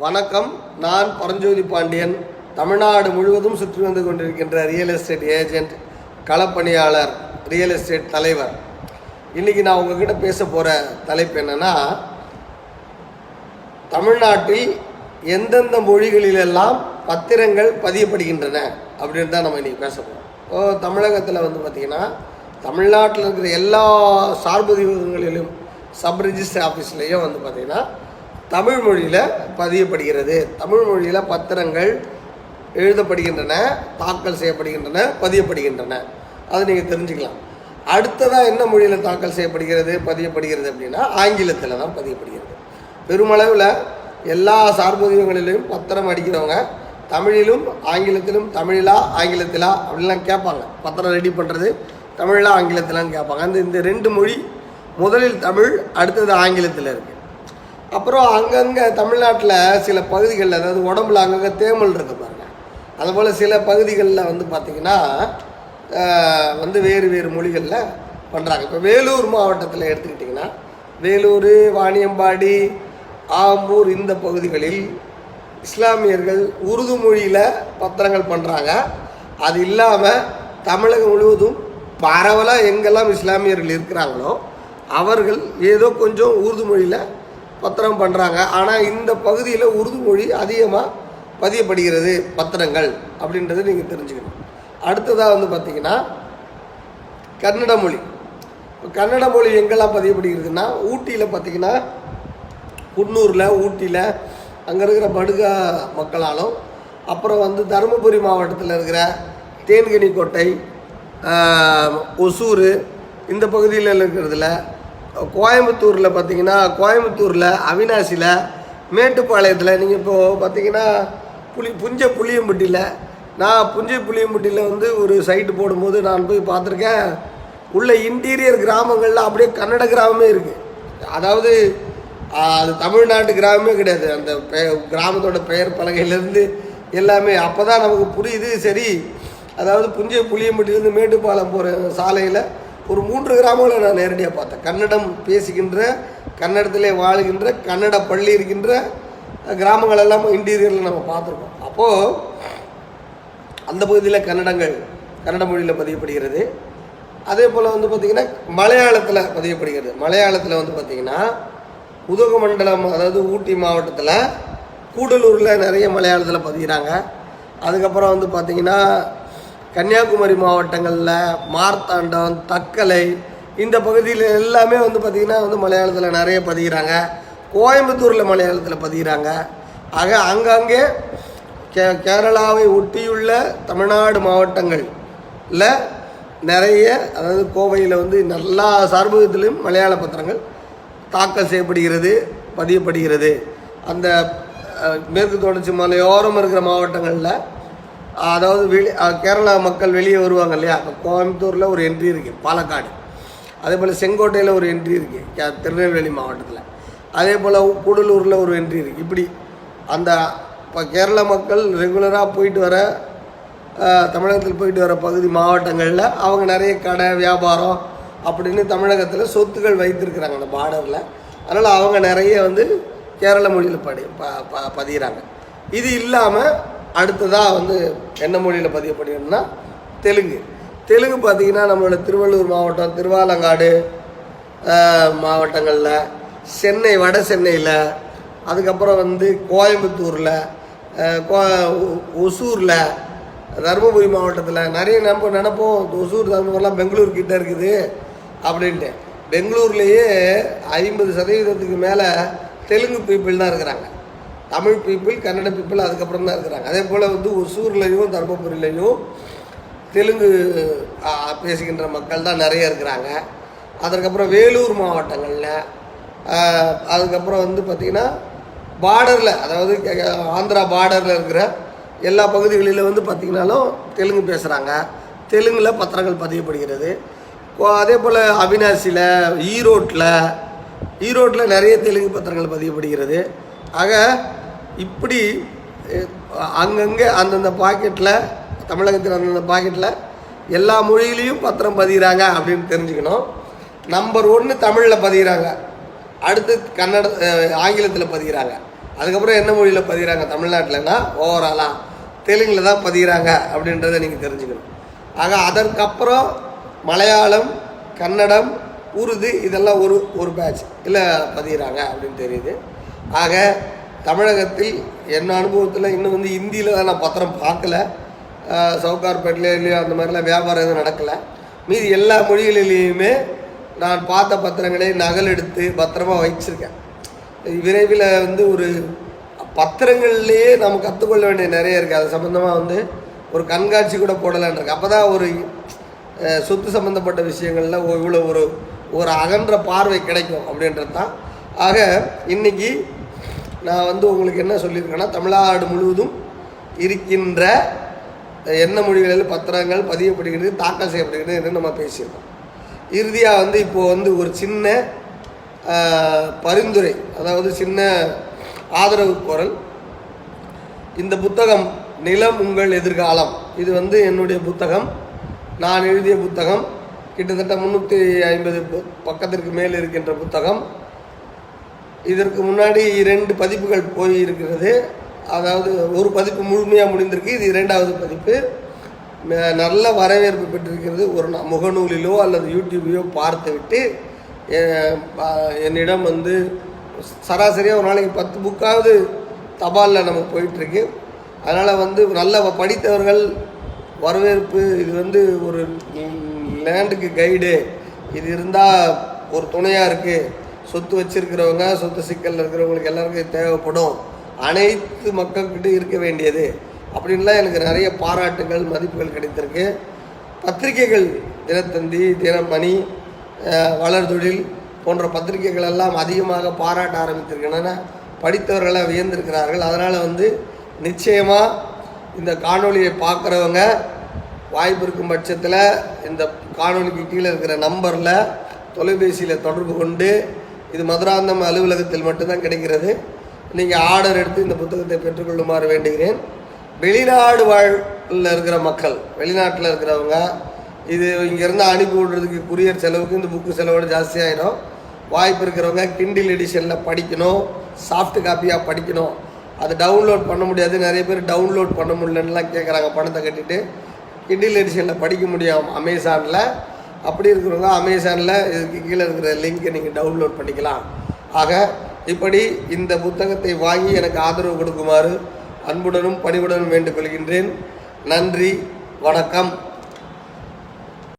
வணக்கம். நான் பரஞ்சோதி பாண்டியன். தமிழ்நாடு முழுவதும் சுற்றி வந்து கொண்டிருக்கின்ற ரியல் எஸ்டேட் ஏஜென்ட் களப்பணியாளர் ரியல் எஸ்டேட் தலைவர். இன்றைக்கி நான் உங்ககிட்ட பேச போகிற தலைப்பு என்னென்னா தமிழ்நாட்டில் எந்தெந்த மொழிகளிலெல்லாம் பத்திரங்கள் பதியப்படுகின்றன அப்படின்னு தான் நம்ம இன்றைக்கி பேச போகிறோம் இப்போ தமிழகத்தில் வந்து பார்த்திங்கன்னா தமிழ்நாட்டில் இருக்கிற எல்லா சார்பதிவகங்களிலும் சப் ரிஜிஸ்டர் ஆஃபீஸ்லேயும் வந்து பார்த்திங்கன்னா தமிழ் மொழியில் பதியப்படுகிறது. தமிழ் மொழியில் பத்திரங்கள் எழுதப்படுகின்றன தாக்கல் செய்யப்படுகின்றன பதியப்படுகின்றன. அதை நீங்கள் தெரிஞ்சுக்கலாம். அடுத்ததாக என்ன மொழியில் தாக்கல் செய்யப்படுகிறது பதியப்படுகிறது அப்படின்னா ஆங்கிலத்தில் தான் பதியப்படுகிறது. பெருமளவில் எல்லா சார்பதிவங்களிலும் பத்திரம் அடிக்கிறவங்க தமிழிலும் ஆங்கிலத்திலும் தமிழிலா ஆங்கிலத்திலா அப்படிலாம் கேட்பாங்க. பத்திரம் ரெடி பண்ணுறது தமிழா ஆங்கிலத்திலான்னு கேட்பாங்க. அந்த இந்த ரெண்டு மொழி முதலில் தமிழ் அடுத்தது ஆங்கிலத்தில் இருக்குது அப்புறம் அங்கங்கே தமிழ்நாட்டில் சில பகுதிகளில் அதாவது உடம்புல அங்கங்கே தேமல் இருக்கு பாருங்க. அதுபோல் சில பகுதிகளில் வந்து பார்த்திங்கன்னா வந்து வேறு வேறு மொழிகளில் பண்ணுறாங்க இப்போ வேலூர் மாவட்டத்தில் எடுத்துக்கிட்டிங்கன்னா வேலூர் வாணியம்பாடி ஆம்பூர் இந்த பகுதிகளில் இஸ்லாமியர்கள் உருது மொழியில் பத்திரங்கள் பண்ணுறாங்க அது இல்லாமல் தமிழகம் முழுவதும் பரவலாக எங்கெல்லாம் இஸ்லாமியர்கள் இருக்கிறாங்களோ அவர்கள் ஏதோ கொஞ்சம் உருது மொழியில் பத்திரம் பண்ணுறாங்க ஆனால் இந்த பகுதியில் உருது மொழி அதிகமாக பதியப்படுகிறது பத்திரங்கள் அப்படின்றத நீங்கள் தெரிஞ்சுக்கணும். அடுத்ததாக வந்து பார்த்திங்கன்னா கன்னட மொழி. கன்னட மொழி எங்கெல்லாம் பதியப்படுகிறதுனா ஊட்டியில் பார்த்திங்கன்னா குன்னூரில் ஊட்டியில் அங்கே இருக்கிற படுகா மக்களாலும் அப்புறம் வந்து தருமபுரி மாவட்டத்தில் இருக்கிற தேன்கனி கோட்டை ஒசூர் இந்த பகுதியில் இருக்கிறதுல கோயம்புத்தூரில் பார்த்தீங்கன்னா கோயம்புத்தூரில் அவினாசியில் மேட்டுப்பாளையத்தில் நீங்கள் இப்போது பார்த்தீங்கன்னா புளி புஞ்ச புளியம்பட்டியில் நான் புஞ்சை புளியம்பட்டியில் வந்து ஒரு சைட்டு போடும்போது நான் போய் பார்த்துருக்கேன். உள்ள இன்டீரியர் கிராமங்களில் அப்படியே கன்னட கிராமமே இருக்குது அதாவது அது தமிழ்நாட்டு கிராமமே கிடையாது. அந்த பெ கிராமத்தோட பெயர் பலகையிலேருந்து எல்லாமே அப்போ தான் நமக்கு புரியுது. சரி அதாவது புஞ்சை புளியம்பட்டியிலேருந்து மேட்டுப்பாளையம் போகிற சாலையில் ஒரு மூன்று கிராமங்களை நான் நேரடியாக பார்த்தேன். கன்னடம் பேசுகின்ற கன்னடத்திலே வாழுகின்ற கன்னட பள்ளி இருக்கின்ற கிராமங்கள் எல்லாம் இன்டீரியரில் நம்ம பார்த்துருக்கோம். அப்போது அந்த பகுதியில் கன்னடங்கள் கன்னட மொழியில் பதியப்படுகிறது. அதே போல் வந்து பார்த்திங்கன்னா மலையாளத்தில் பதியப்படுகிறது. மலையாளத்தில் வந்து பார்த்திங்கன்னா உதகமண்டலம் அதாவது ஊட்டி மாவட்டத்தில் கூடலூரில் நிறைய மலையாளத்தில் பதிகிறாங்க அதுக்கப்புறம் வந்து பார்த்திங்கன்னா கன்னியாகுமரி மாவட்டங்களில் மார்த்தாண்டம் தக்கலை இந்த பகுதியில் எல்லாமே வந்து பார்த்திங்கன்னா வந்து மலையாளத்தில் நிறைய பதிகிறாங்க. கோயம்புத்தூரில் மலையாளத்தில் பதிகிறாங்க. ஆக அங்கங்கே கே கேரளாவை ஒட்டியுள்ள தமிழ்நாடு மாவட்டங்களில் நிறைய அதாவது கோவையில் வந்து எல்லா சார்பகத்திலும் மலையாள பத்திரங்கள் தாக்கல் செய்யப்படுகிறது பதியப்படுகிறது. அந்த மேற்கு தொடர்ச்சி மலையோரம் இருக்கிற மாவட்டங்களில் அதாவது வெளி கேரளா மக்கள் வெளியே வருவாங்க இல்லையா? அப்போ கோயம்புத்தூரில் ஒரு என்ட்ரி இருக்குது பாலக்காடு. அதே போல் செங்கோட்டையில் ஒரு என்ட்ரி இருக்குது கே- திருநெல்வேலி மாவட்டத்தில். அதே போல் கூடலூரில் ஒரு என்ட்ரி இருக்குது இப்படி அந்த இப்போ கேரள மக்கள் ரெகுலராக போயிட்டு வர தமிழகத்தில் போயிட்டு வர பகுதி மாவட்டங்களில் அவங்க நிறைய கடை வியாபாரம் அப்படின்னு தமிழகத்தில் சொத்துக்கள் வைத்திருக்கிறாங்க அந்த பார்டரில் அதனால் அவங்க நிறைய வந்து கேரள மொழியில் படி ப ப பதிகிறாங்க இது இல்லாமல் அடுத்ததாக வந்து என்ன மொழியில் பதியப்படுகிறதுனா தெலுங்கு. தெலுங்கு பார்த்திங்கன்னா நம்மளோட திருவள்ளூர் மாவட்டம் திருவாலங்காடு மாவட்டங்களில் சென்னை வட சென்னையில் அதுக்கப்புறம் வந்து கோயம்புத்தூரில் கோ- ஒசூரில் தருமபுரி மாவட்டத்தில் நிறைய நம்ம நினைப்போம் ஒசூர் தருமபுரிலாம் பெங்களூர்கிட்ட இருக்குது அப்படின்ட்டு. பெங்களூர்லேயே ஐம்பது சதவீதத்துக்கு மேலே தெலுங்கு பீப்புள் தான் இருக்கிறாங்க. தமிழ் பீப்புள் கன்னட பீப்புள் அதுக்கப்புறம் தான் இருக்கிறாங்க. அதே போல் வந்து ஒசூர்லேயும் தருமபுரியிலையும் தெலுங்கு பேசுகின்ற மக்கள் தான் நிறைய இருக்கிறாங்க. அதற்கப்புறம் வேலூர் மாவட்டங்களில் அதுக்கப்புறம் வந்து பார்த்திங்கன்னா பார்டரில் அதாவது கே- ஆந்திரா பார்டரில் இருக்கிற எல்லா பகுதிகளிலும் வந்து பார்த்திங்கனாலும் தெலுங்கு பேசுகிறாங்க தெலுங்கில் பத்திரங்கள் பதியப்படுகிறது. அதே போல் அவினாசியில் ஈரோட்டில் ஈரோட்டில் நிறைய தெலுங்கு பத்திரங்கள் பதியப்படுகிறது. ஆக இப்படி அங்கங்கே அந்தந்த பாக்கெட்டில் தமிழகத்தில் அந்தந்த பாக்கெட்டில் எல்லா மொழியிலையும் பத்திரம் பதிகிறாங்க அப்படின்னு தெரிஞ்சுக்கணும். நம்பர் ஒன்று தமிழில் பதிகிறாங்க. அடுத்து கன்னட ஆங்கிலத்தில் பதிகிறாங்க. அதுக்கப்புறம் என்ன மொழியில் பதிகிறாங்க தமிழ்நாட்டில்னா ஓவராலாக தெலுங்கில் தான் பதிகிறாங்க அப்படின்றத நீங்கள் தெரிஞ்சுக்கணும். ஆக அதற்கப்புறம் மலையாளம் கன்னடம் உருது இதெல்லாம் ஒரு ஒரு பேட்ச் இல்லை பதிகிறாங்க அப்படின்னு தெரியுது. ஆக தமிழகத்தில் என் அனுபவத்தில் இன்னும் வந்து இந்தியில் தான் நான் பத்திரம் பார்க்கல. ஆஹ் இல்லையோ அந்த மாதிரிலாம் வியாபாரம் எதுவும் நடக்கலை. மீதி எல்லா மொழிகளிலேயுமே நான் பார்த்த பத்திரங்களை நகல் எடுத்து பத்திரமாக வச்சிருக்கேன். விரைவில் வந்து ஒரு பத்திரங்கள்லேயே நம்ம கற்றுக்கொள்ள வேண்டிய நிறைய இருக்குது அது சம்மந்தமாக வந்து ஒரு கண்காட்சி கூட போடலான் இருக்கு. அப்போ தான் ஒரு சொத்து சம்மந்தப்பட்ட விஷயங்களில் இவ்வளோ ஒரு ஒரு அகன்ற பார்வை கிடைக்கும் அப்படின்றது தான் ஆக இன்றைக்கி நான் வந்து உங்களுக்கு என்ன சொல்லியிருக்கேன்னா தமிழ்நாடு முழுவதும் இருக்கின்ற என்ன மொழிகளில் பத்திரங்கள் பதியப்படுகிறது தாக்கல் செய்யப்படுகிறது என்று நம்ம பேசியிருக்கோம். இறுதியாக வந்து இப்போது வந்து ஒரு சின்ன பரிந்துரை அதாவது சின்ன ஆதரவு குரல். இந்த புத்தகம் நிலம் உங்கள் எதிர்காலம். இது வந்து என்னுடைய புத்தகம். நான் எழுதிய புத்தகம். கிட்டத்தட்ட முந்நூற்றி ஐம்பது பக்கத்திற்கு மேல் இருக்கின்ற புத்தகம். இதற்கு முன்னாடி இரண்டு பதிப்புகள் போய் இருக்கிறது அதாவது ஒரு பதிப்பு முழுமையாக முடிந்திருக்கு இது இரண்டாவது பதிப்பு. நல்ல வரவேற்பு பெற்றிருக்கிறது. ஒரு முகநூலிலோ அல்லது யூடியூப்லையோ பார்த்துவிட்டு என்னிடம் வந்து சராசரியாக ஒரு நாளைக்கு பத்து புக்காவது தபாலில் நமக்கு போயிட்டுருக்கு அதனால் வந்து நல்ல படித்தவர்கள் வரவேற்பு இது வந்து ஒரு லேண்டுக்கு கைடு. இது இருந்தால் ஒரு துணையாக இருக்குது சொத்து வச்சிருக்கிறவங்க சொத்து சிக்கலில் இருக்கிறவங்களுக்கு எல்லாருக்கும் தேவைப்படும். அனைத்து மக்கள்கிட்ட இருக்க வேண்டியது. அப்படின்லாம் எனக்கு நிறைய பாராட்டுகள் மதிப்புகள் கிடைத்திருக்கு. பத்திரிகைகள் தினத்தந்தி தினமணி வளர்தொழில் போன்ற பத்திரிகைகள் எல்லாம் அதிகமாக பாராட்ட ஆரம்பித்திருக்கின்றன. படித்தவர்களை வியந்திருக்கிறார்கள். அதனால் வந்து நிச்சயமாக இந்த காணொளியை பார்க்குறவங்க வாய்ப்பு இருக்கும் பட்சத்தில் இந்த காணொளிக்கு கீழே இருக்கிற நம்பரில் தொலைபேசியில் தொடர்பு கொண்டு இது மதுராந்தம் அலுவலகத்தில் மட்டும்தான் கிடைக்கிறது. நீங்கள் ஆர்டர் எடுத்து இந்த புத்தகத்தை பெற்றுக்கொள்ளுமாறு வேண்டுகிறேன். வெளிநாடு வாழ்ல இருக்கிற மக்கள் வெளிநாட்டில் இருக்கிறவங்க இது இங்கேருந்து அனுப்பி விடுறதுக்கு குரியர் செலவுக்கு இந்த புக்கு செலவோட ஜாஸ்தியாயிடும் வாய்ப்பு இருக்கிறவங்க கிண்டில் எடிஷனில் படிக்கணும் சாஃப்ட் காப்பியாக படிக்கணும். அதை டவுன்லோட் பண்ண முடியாது. நிறைய பேர் டவுன்லோட் பண்ண முடியலன்னுலாம் கேட்குறாங்க பணத்தை கட்டிட்டு. கிண்டில் எடிஷனில் படிக்க முடியும் அமேசானில் அப்படி இருக்கிறவங்க அமேசானில் இதுக்கு கீழே இருக்கிற லிங்க்கை நீங்கள் டவுன்லோட் பண்ணிக்கலாம். ஆக இப்படி இந்த புத்தகத்தை வாங்கி எனக்கு ஆதரவு கொடுக்குமாறு அன்புடனும் பணிவுடனும் வேண்டுகொள்கின்றேன். நன்றி வணக்கம்.